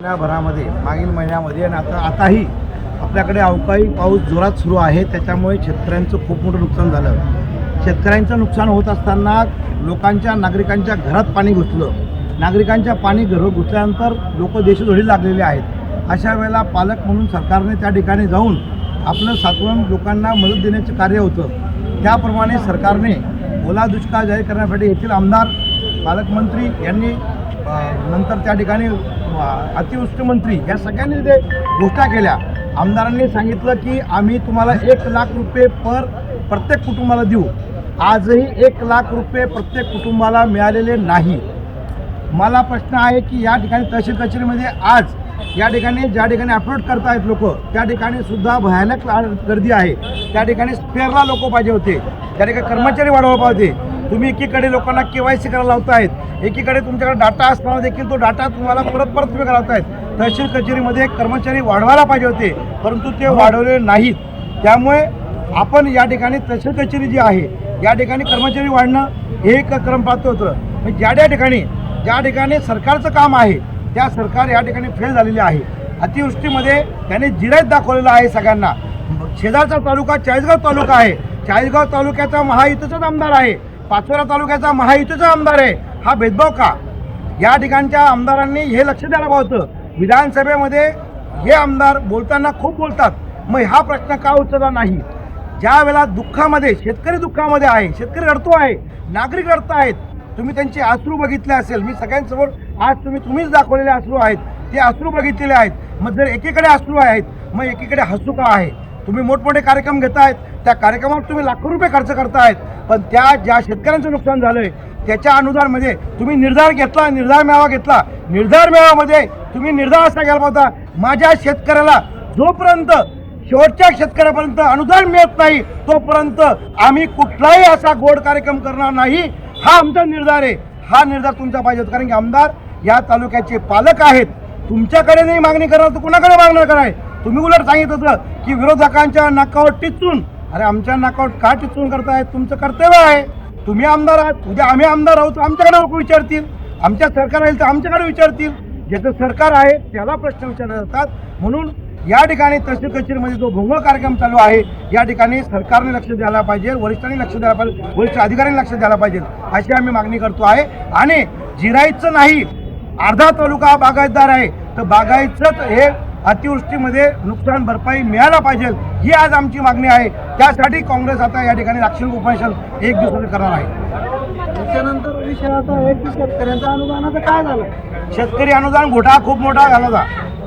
महिन्याभरामध्ये मागील महिन्यामध्ये आणि आता आताही आपल्याकडे अवकाळी पाऊस जोरात सुरू आहे. त्याच्यामुळे शेतकऱ्यांचं खूप मोठं नुकसान झालं. शेतकऱ्यांचं नुकसान होत असताना लोकांच्या नागरिकांच्या घरात पाणी घुसलं. नागरिकांच्या पाणी घर घुसल्यानंतर लोक देशोधडी लागलेले आहेत. अशा वेळेला पालक म्हणून सरकारने त्या ठिकाणी जाऊन आपलं सातवण लोकांना मदत देण्याचं कार्य होतं. त्याप्रमाणे सरकारने ओला दुष्काळ जाहीर करण्यासाठी येथील आमदार पालकमंत्री यांनी नंतर त्या ठिकाणी अतिवृष्टी मंत्री या सगळ्यांनी ते घोषणा केल्या आमदारांनी सांगितलं की आम्ही तुम्हाला एक लाख रुपये पर प्रत्येक कुटुंबाला देऊ. आजही एक लाख रुपये प्रत्येक कुटुंबाला मिळालेले नाही. मला प्रश्न आहे की या ठिकाणी तहसील कचेरीमध्ये आज या ठिकाणी ज्या ठिकाणी अपलोड करतायत लोक त्या ठिकाणी सुद्धा भयानक गर्दी आहे. त्या ठिकाणी स्पेअरला लोक पाहिजे होते. त्या ठिकाणी कर्मचारी वाढवायला पाहिजे. तुम्ही एकीकडे लोकांना के वाय सी करायला लावतायत एकीकडे तुमच्याकडे डाटा असताना देखील तो डाटा तुम्हाला परत परत तुम्ही लावतायत तहसील कचेरीमध्ये कर्मचारी वाढवायला पाहिजे होते परंतु ते वाढवले नाहीत. त्यामुळे आपण या ठिकाणी तहसील कचेरी जी आहे या ठिकाणी कर्मचारी वाढणं हे एक क्रम पाहतो होतं. ज्या ज्या ठिकाणी ज्या ठिकाणी सरकारचं काम आहे त्या सरकार या ठिकाणी फेल झालेली आहे. अतिवृष्टीमध्ये त्याने जिरायत दाखवलेलं आहे सगळ्यांना. शेजारचा तालुका चाळीसगाव तालुका आहे. चाळीसगाव तालुक्याचा महायुतीचाच आमदार आहे. पाचोरा तालुक्याचा महायुतीचा आमदार आहे. हा भेदभाव का? या ठिकाणच्या आमदारांनी हे लक्ष द्यायला पाहतं विधानसभेमध्ये हे आमदार बोलताना खूप बोलतात. मग हा प्रश्न का उचलला नाही? ज्या वेळेला दुःखामध्ये शेतकरी दुःखामध्ये आहे शेतकरी रडतो आहे नागरिक रडत आहेत तुम्ही त्यांचे अश्रू बघितले असेल. मी सगळ्यांसमोर आज तुम्ही तुम्हीच दाखवलेले अश्रू आहेत. ते अश्रू बघितलेले आहेत. मग जर एकीकडे अश्रू आहेत मग एकीकडे हसू का आहे? तुम्ही मोठमोठे कार्यक्रम घेत आहेत त्या कार्यक्रमात तुम्ही लाखो रुपये खर्च करतायत पण त्या ज्या शेतकऱ्यांचं नुकसान झालंय त्याच्या अनुदानमध्ये तुम्ही निर्धार घेतला निर्धार मेळावा घेतला. निर्धार मेळाव्यामध्ये तुम्ही निर्धार असा घ्यायला होता माझ्या शेतकऱ्याला जोपर्यंत शेवटच्या शेतकऱ्यापर्यंत अनुदान मिळत नाही तोपर्यंत आम्ही कुठलाही असा गोड कार्यक्रम करणार नाही. हा आमचा निर्धार आहे. हा निर्धार तुमचा पाहिजे होता. कारण की आमदार या तालुक्याचे पालक आहेत. तुमच्याकडे नाही मागणी करणार तर कुणाकडे मागणार कराय तुम्ही उलट सांगितलं होतं की विरोधकांच्या नाकावर टिचून. अरे आमच्या नाकावर का टिचून करताय? तुमचं कर्तव्य आहे. तुम्ही आमदार आहात. उद्या आम्ही आमदार आहोत. आमच्याकडे लोक विचारतील. आमच्या सरकार राहील तर आमच्याकडे विचारतील. ज्याचं सरकार आहे त्याला प्रश्न विचारले जातात. म्हणून या ठिकाणी तहसील कचेरीमध्ये जो भोंगळ कार्यक्रम चालू आहे या ठिकाणी सरकारने लक्ष द्यायला पाहिजे वरिष्ठांनी लक्ष द्यायला पाहिजे वरिष्ठ अधिकाऱ्यांनी लक्ष द्यायला पाहिजे अशी आम्ही मागणी करतो आहे. आणि जिरायचं नाही अर्धा तालुका हा बागायतदार आहे. तर बागायतच हे अतिवृष्टीमध्ये नुकसान भरपाई मिळायला पाहिजे ही आज आमची मागणी आहे. त्यासाठी काँग्रेस आता या ठिकाणी लाक्षणिक उपोषण एक दिवसाचं करणार आहे. त्याच्यानंतर विषय असा आहे की शेतकऱ्यांच्या अनुदानाचं काय झालं? शेतकरी अनुदान घोटाळा खूप मोठा झाला. होता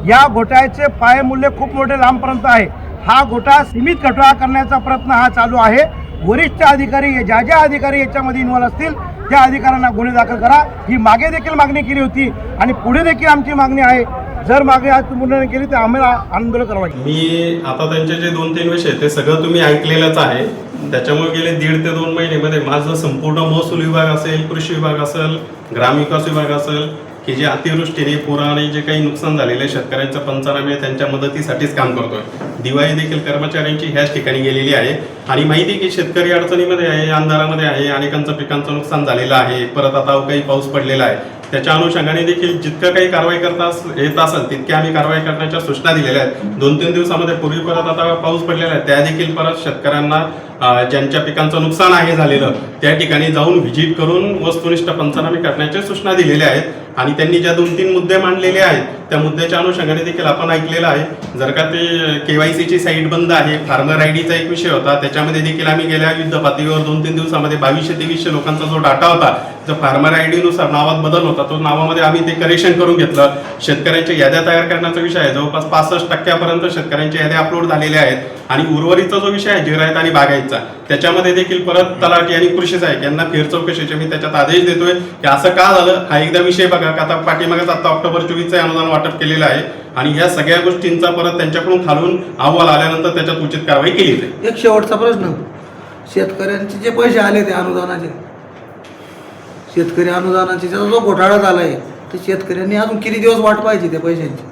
या घोटाळ्याचे पाय मूल्य खूप मोठे लांबपर्यंत आहे. हा घोटाळा सीमित घोटाळा करण्याचा प्रयत्न हा चालू आहे. वरिष्ठ अधिकारी ज्या ज्या अधिकारी याच्यामध्ये इन्व्हॉल्व असतील त्या अधिकाऱ्यांना गुन्हे दाखल करा. ही मागे देखील मागणी केली होती आणि पुढे देखील आमची मागणी आहे. जर मागे आज पूर्ण केली तर आम्हाला आंदोलन करावं. लागेल मी आता त्यांचे जे दोन तीन विषय आहेत, ते सगळं तुम्ही ऐकलेलंच आहे. त्याच्यामुळे गेले दीड ते दोन महिन्यामध्ये माझं संपूर्ण महसूल विभाग असेल कृषी विभाग असेल ग्रामविकास विभाग असेल की जे अतिवृष्टीने पुराने जे काही नुकसान झालेले शेतकऱ्यांच्या पंचनामे त्यांच्या मदतीसाठीच काम करतोय. दिवाळी देखील कर्मचाऱ्यांची ह्याच ठिकाणी गेलेली आहे. आणि माहिती आहे की शेतकरी अडचणीमध्ये आहे अंधारामध्ये आहे अनेकांचं पिकांचं नुकसान झालेलं आहे. परत आता काही पाऊस पडलेला आहे. त्याच्या अनुषंगाने देखील जितकं काही कारवाई करता येत असेल तितक्या आम्ही कारवाई करण्याच्या सूचना दिलेल्या आहेत. दोन तीन दिवसामध्ये पूर्वी परत आता पाऊस पडलेला आहे. त्या देखील परत शेतकऱ्यांना ज्यांच्या पिकांचं नुकसान आहे झालेलं त्या ठिकाणी जाऊन व्हिजिट करून वस्तुनिष्ठ पंचनामे करण्याच्या सूचना दिलेल्या आहेत. आणि त्यांनी ज्या दोन तीन मुद्दे मांडलेले आहेत त्या मुद्द्याच्या अनुषंगाने देखील आपण ऐकलेलं आहे. जर का ते के वाय सीची साईट बंद आहे फार्मर आय डीचा एक विषय होता त्याच्यामध्ये देखील आम्ही गेल्या युद्ध पातळीवर दोन तीन दिवसामध्ये बावीसशे तेवीसशे लोकांचा जो डाटा होता जो फार्मर आयनुसार नावात बदल होता तो नावामध्ये आम्ही ते करेक्शन करून घेतलं. शेतकऱ्यांच्या याद्या तयार करण्याचा विषय आहे. जवळपास पासष्ट टक्क्यापर्यंत शेतकऱ्यांच्या याद्या अपलोड झालेल्या आहेत. आणि उर्वरितचा जो विषय आहे जिरायत आणि बागायतचा त्याच्यामध्ये देखील परत तलाठी आणि कृषी सहाय्यक यांना फेर चौकशीचे मी त्याच्यात आदेश देतोय की असं का झालं? हा एकदा विषय बघा का आता पाठीमागेच आता ऑक्टोबर चोवीसचं अनुदान वाटप केलेलं आहे. आणि या सगळ्या गोष्टींचा परत त्यांच्याकडून खालून अहवाल आल्यानंतर त्याच्यात उचित कारवाई केली जाईल. एक शेवटचा प्रश्न. शेतकऱ्यांचे जे पैसे आले ते अनुदानाचे शेतकरी अनुदानाचे त्याचा जो घोटाळा झाला आहे तर शेतकऱ्यांनी अजून किती दिवस वाट पाहिजे त्या पैशांची?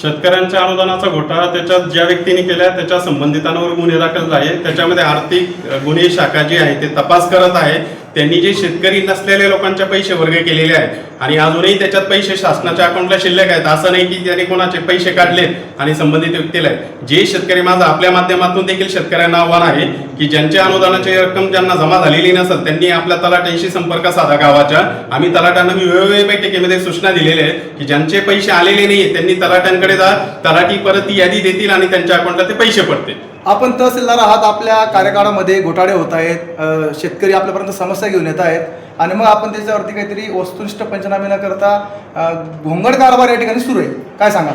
शेतकऱ्यांच्या अनुदानाचा घोटाळा त्याच्यात ज्या व्यक्तीने केला त्याच्या संबंधितांवर गुन्हे दाखल आहे त्याच्यामध्ये आर्थिक गुन्हे शाखा जी आहे ते तपास करत आहे. त्यांनी जे शेतकरी नसलेल्या लोकांच्या पैसे वर्ग केलेले आहेत आणि अजूनही त्याच्यात पैसे शासनाच्या अकाउंटला शिल्लक आहेत असं नाही की त्याने कोणाचे पैसे काढले आणि संबंधित व्यक्तीला जे शेतकरी माझं आपल्या माध्यमातून देखील शेतकऱ्यांना आव्हान आहे की ज्यांच्या अनुदानाची रक्कम ज्यांना जमा झालेली नसेल त्यांनी आपल्या तलाट्यांशी संपर्क साधा गावाच्या आम्ही तलाट्यांना मी वेगवेगळ्या बैठकीमध्ये सूचना दिलेल्या आहेत की ज्यांचे पैसे आलेले नाही त्यांनी तलाट्यांकडे जा तलाठी परत ती यादी देतील आणि त्यांच्या अकाउंटला ते पैसे पडतील. आपण तहसीलदार आहात आपल्या कार्यकाळामध्ये घोटाळे होत आहेत शेतकरी आपल्यापर्यंत समस्या घेऊन येत आहेत. आणि मग आपण त्याच्यावरती काहीतरी वस्तुनिष्ठ पंचनामे न करता घोंगड कारभार या ठिकाणी सुरू आहे. काय सांगा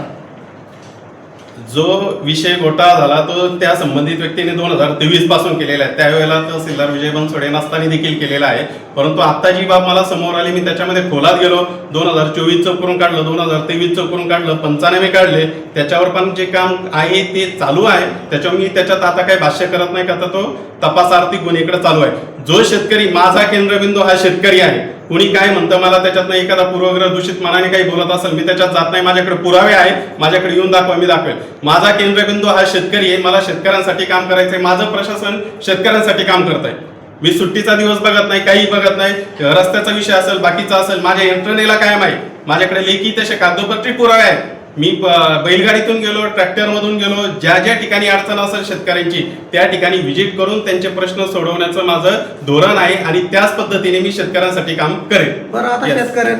जो विषय घोटाळा झाला तो त्या संबंधित व्यक्तीने दोन हजार तेवीसपासून केलेला आहे. त्यावेळेला तहसीलदार विजय बनसोडे नसताना देखील केलेला आहे. परंतु आता जी बाब मला समोर आली मी त्याच्यामध्ये खोलात गेलो. दोन हजार चोवीस करून काढलं दोन हजार तेवीस करून काढलं पंचानवे काढले. त्याच्यावर पण जे काम आहे ते चालू आहे. त्याच्यावर मी त्याच्यात आता काही भाष्य करत नाही का तर तो तपास आर्थिक गुन्हेकडे चालू आहे. जो शेतकरी माझा केंद्रबिंदू हा शेतकरी आहे. कुणी काय म्हणतं मला त्याच्यातनं एखादा पूर्वग्रह दूषित मनाने काही बोलत असेल मी त्याच्यात जात नाही माझ्याकडे पुरावे आहे माझ्याकडे येऊन दाखवा मी दाखवेल. माझा केंद्रबिंदू हा शेतकरी आहे मला शेतकऱ्यांसाठी काम करायचंय माझं प्रशासन शेतकऱ्यांसाठी काम करत आहे मी सुट्टीचा दिवस बघत नाही काही बघत नाही रस्त्याचा विषय असेल बाकीचा असेल माझ्या यंत्रणेला कायम आहे. माझ्याकडे लेखी तसे कागदोपत्री पुरावे आहेत. मी बैलगाडीतून गेलो ट्रॅक्टरमधून गेलो ज्या ज्या ठिकाणी अडचण असेल शेतकऱ्यांची त्या ठिकाणी व्हिजिट करून त्यांचे प्रश्न सोडवण्याचं माझं धोरण आहे आणि त्याच पद्धतीने मी शेतकऱ्यांसाठी काम करेन बरं आता. शेतकऱ्यांनी